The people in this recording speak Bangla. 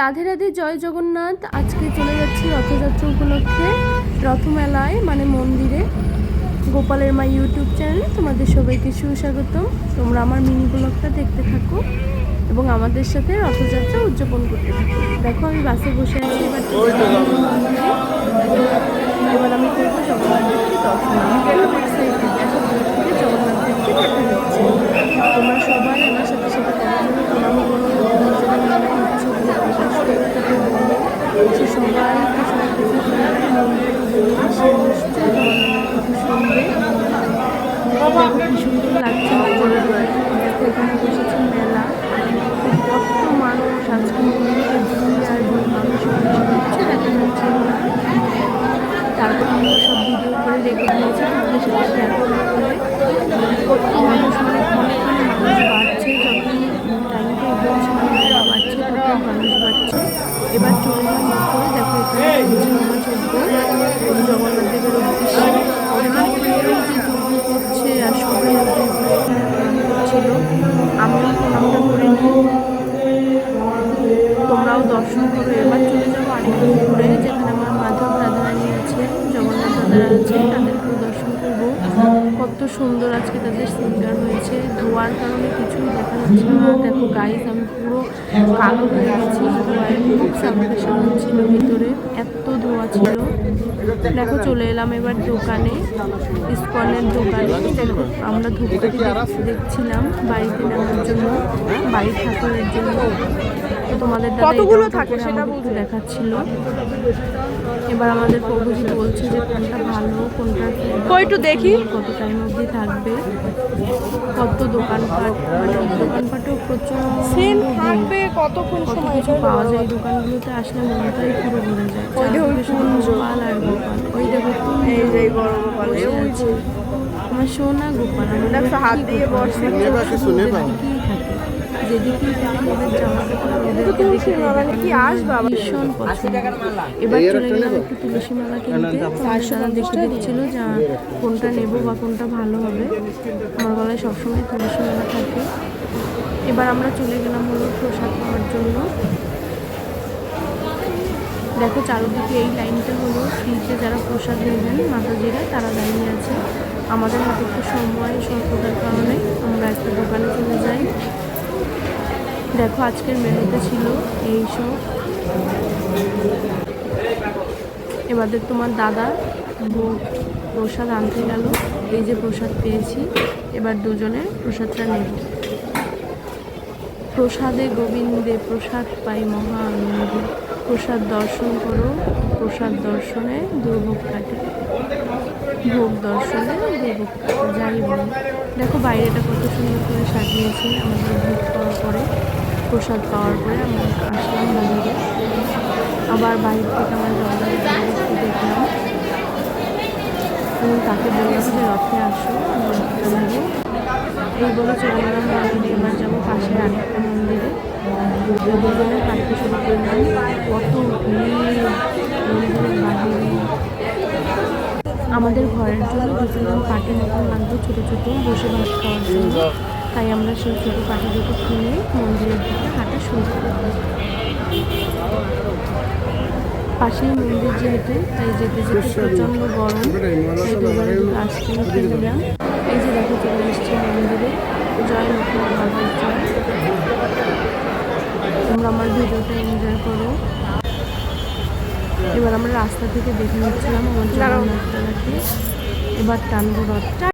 রাধে রাধে, জয় জগন্নাথ। আজকে চলে যাচ্ছি রথযাত্রা উপলক্ষে। রথমেলায় মানে মন্দিরে। গোপালের মা ইউটিউব চ্যানেলে তোমাদের সবাইকে সুস্বাগতম। তোমরা আমার মিনি ব্লগটা দেখতে থাকো এবং আমাদের সাথে রথযাত্রা উদযাপন করতে থাকো। দেখো, আমি বাসে বসে আছি, এবার। এবার আমি করব দর্শন আমি খুব excited, দেখো দূর থেকে জগন্নাথ দেবকে দেখা যাচ্ছে তোমরা সবাই আমার সাথে সাথে কথা বলে প্রণাম করো নিজেদের মনে ইচ্ছেগুলো প্রকাশ করে তাকে বলবে সে সবাইকে সবাই দেখে সবাই মন্দিরে গিয়ে সে নিশ্চয়ই জগন্নাথের কথা শুনবে দেখো কি সুন্দর লাগছে আমার এখানে বসেছে মেলা? কত মানুষ আজকে মন্দিরে আর মানুষ তারপর আমি সব ভিডিও করে রেখে দিয়েছি তোমাদের সাথে শেয়ার করছিল আমিও প্রণামটা করে নিই তোমরাও দর্শন করো। এবার চলে যাব আরেকটু ঘুরে, যেখানে আমার মাধব রাধারানী আছে জগন্নাথ দাদারা আছে তাদেরকেও দর্শন করব। কত সুন্দর আজকে তাদের সিঙ্গার হয়েছে। ধোয়ার কারণে কিছুই দেখা যাচ্ছে না। দেখো গাইস আমি পুরো কালো হয়ে গেছি। খুব সাফোকেশন হচ্ছিল ভিতরে। এত ছিল দেখো চলে এলাম এবার দোকানে ইস্কনের দোকানে। দেখো আমরা ধূপকাঠি দেখ- দেখছিলাম বাড়িতে নেওয়ার জন্য বাড়ির ঠাকুরের জন্য। তোমাদের দাদা কতগুলো এটাও থাকে সেটা বলতে। দেখাচ্ছিল। এবার আমাদের প্রভুজি বলছে যে কোনটা ভালো কোনটা কয়টু দেখি। কত টাইম অবধি থাকবে কত দোকানপাট মানে দোকানপাটেও প্রচুর সেম। থাকবে কতক্ষণ সময় কিছু পাওয়া যায় দোকানগুলোতে আসলে মনটাই পুরো ভরে যায় কুঞ্জ। গোপাল আর এই বসে ওই আছে। আমার সোনা গোপাল। আমার দেখো, হাত দিয়ে বসে। থাকে? ওদের জামা কাপড় আসবে? ভীষণ পছন্দ। এবার চলে গেলাম? একটু তুলসী মালা কিনতে। তোমাদের দাদা দিচ্ছিল যে কোনটা নেব বা কোনটা ভালো হবে। আমার গলায় সবসময় তুলসী মালা থাকে। এবার আমরা চলে গেলাম হলো প্রসাদ পাওয়ার জন্য। দেখো চারদিকে এই লাইনটা হলো ফ্রিতে যারা প্রসাদ নেবেন, মাতাজিরা, তারা দাঁড়িয়ে আছে আমাদের হাতে একটু সময়, স্বল্পতার কারণে আমরা একটা দোকানে চলে যাই। দেখো আজকের মেনুতে ছিল এই সব। এবারে তোমার দাদা ভোগ প্রসাদ আনতে গেল। এই যে প্রসাদ পেয়েছি, এবার দুজনে প্রসাদটা নেব প্রসাদে গোবিন্দে প্রসাদ পাই মহা আনন্দে প্রসাদ দর্শন করো। প্রসাদ দর্শনে দুর্ভোগ কাটে। ভোগ দর্শনে দুর্ভোগ যাই বলো। দেখো বাইরেটা কত সুন্দর করে সাজিয়েছে আমাদের ভোগ পাওয়ার পরে। প্রসাদ পাওয়ার পরে আমরা আসলাম বাহিরে আবার বাইরে থেকে আমার জগন্নাথ দেখলাম। এবং তাকে বললাম যে, রথে আসো আমি রথটা নেব এই বলে চলে গেলাম মন্দিরে এবার যাব পাশের আরেকটা মন্দিরে। দুজনে হাঁটতে শুরু করলাম কত মন্দিরের আমাদের ঘরের জন্য দুজন পাটি মতন লাগবে ছোটো ছোটো, বসে ভাত খাওয়ার জন্য। তাই আমরা সেই ছোটো পাটি দুটো কিনে মন্দিরের দিকে হাঁটা শুরু করলাম পাশেই মন্দির যেহেতু, তাই যেতে যেতে প্রচণ্ড গরম। তাই দুবারে দুটো আইসক্রিম খেয়ে নিলাম এই যে দেখো চলে এসছি মন্দিরে জয় লক্ষ্মী বাবার জয়। তোমরা আমার ভিডিওটা এনজয় করো। এবার আমরা রাস্তা থেকে দেখে নিচ্ছিলাম আমার জগন্নাথ এবার টানবো রথটা।